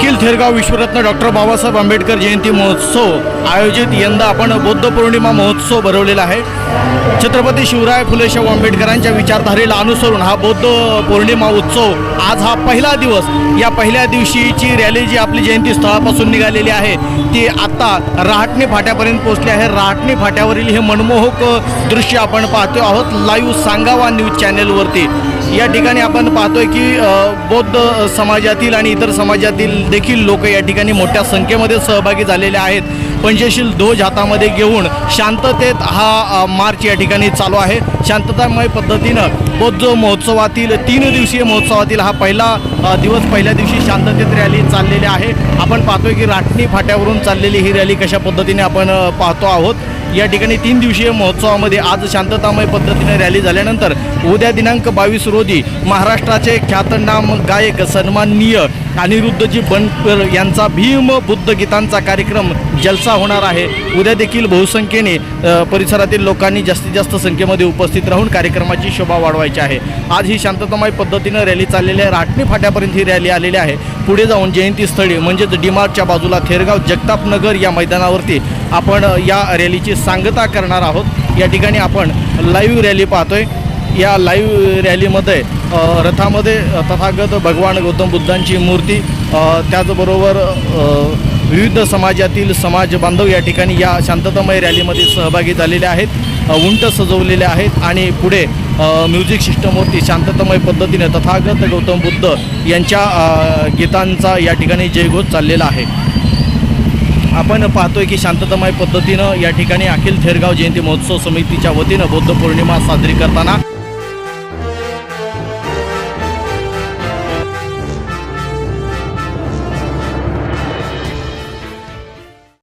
अखिल थेरगाव विश्वरत्न डॉक्टर बाबासाहेब आंबेडकर जयंती महोत्सव आयोजित. यंदा आपण बौद्ध पौर्णिमा महोत्सव भरवलेला आहे. छत्रपती शिवराय फुले शाहू आंबेडकरांच्या विचारधारेला अनुसरून हा बौद्ध पौर्णिमा उत्सव आज हा पहिला दिवस. या पहिल्या दिवशीची रॅली जी आपली जयंती स्थळापासून निघालेली आहे ती आत्ता रहाटणी फाट्यापर्यंत पोहोचली आहे. रहाटणी फाट्यावरील हे मनमोहक दृश्य आपण पाहतो आहोत. लाईव्ह सांगावा न्यूज चॅनेलवरती. या ठिकाणी आपण पाहतोय की बौद्ध समाजातील आणि इतर समाजातील देखील लोक या ठिकाणी मोठ्या संख्येमध्ये सहभागी झालेले आहेत. पंचशील ध्वज हातामध्ये घेऊन शांततेत हा मार्च या ठिकाणी चालू आहे. शांततामय पद्धतीनं बौद्ध महोत्सवातील तीन दिवसीय महोत्सवातील हा पहिला दिवस पहिल्या दिवशी शांततेत रॅली चाललेली आहे. आपण पाहतोय की राटणी फाट्यावरून चाललेली ही रॅली कशा पद्धतीने आपण पाहतो आहोत. या ठिकाणी तीन दिवसीय महोत्सवामध्ये आज शांततामय पद्धतीने रॅली झाल्यानंतर उद्या दिनांक बावीस रोजी महाराष्ट्राचे ख्यातनाम गायक सन्माननीय अनिरुद्धजी बनकर यांचा भीम बुद्ध गीतांचा कार्यक्रम जलसा होणार आहे. उद्या देखील बहुसंख्येने परिसरातील लोकांनी जास्तीत जास्त संख्येमध्ये उपस्थित राहून कार्यक्रमाची शोभा वाढवायची आहे. आज ही शांततामय पद्धतीनं रॅली चाललेली आहे. राटणी फाट्यापर्यंत ही रॅली आलेली आहे. पुढे जाऊन जयंती स्थळी म्हणजेच डीमार्टच्या बाजूला थेरगाव जगतापनगर या मैदानावरती आपण या रॅलीची सांगता करणार आहोत. या ठिकाणी आपण लाईव्ह रॅली पाहतोय. या लाईव्ह रॅलीमध्ये रथामध्ये तथागत भगवान गौतम बुद्धांची मूर्ती त्याचबरोबर विविध समाजातील समाज बांधव या ठिकाणी या शांततामय रॅलीमध्ये सहभागी झालेले आहेत. उंट सजवलेले आहेत आणि पुढे म्युझिक सिस्टमवरती शांततामय पद्धतीने तथागत गौतम बुद्ध यांच्या गीतांचा या ठिकाणी जयघोष चाललेला आहे. आपण पाहतोय की शांततामय पद्धतीनं या ठिकाणी अखिल थेरगाव जयंती महोत्सव समितीच्या वतीनं बौद्ध पौर्णिमा साजरी करताना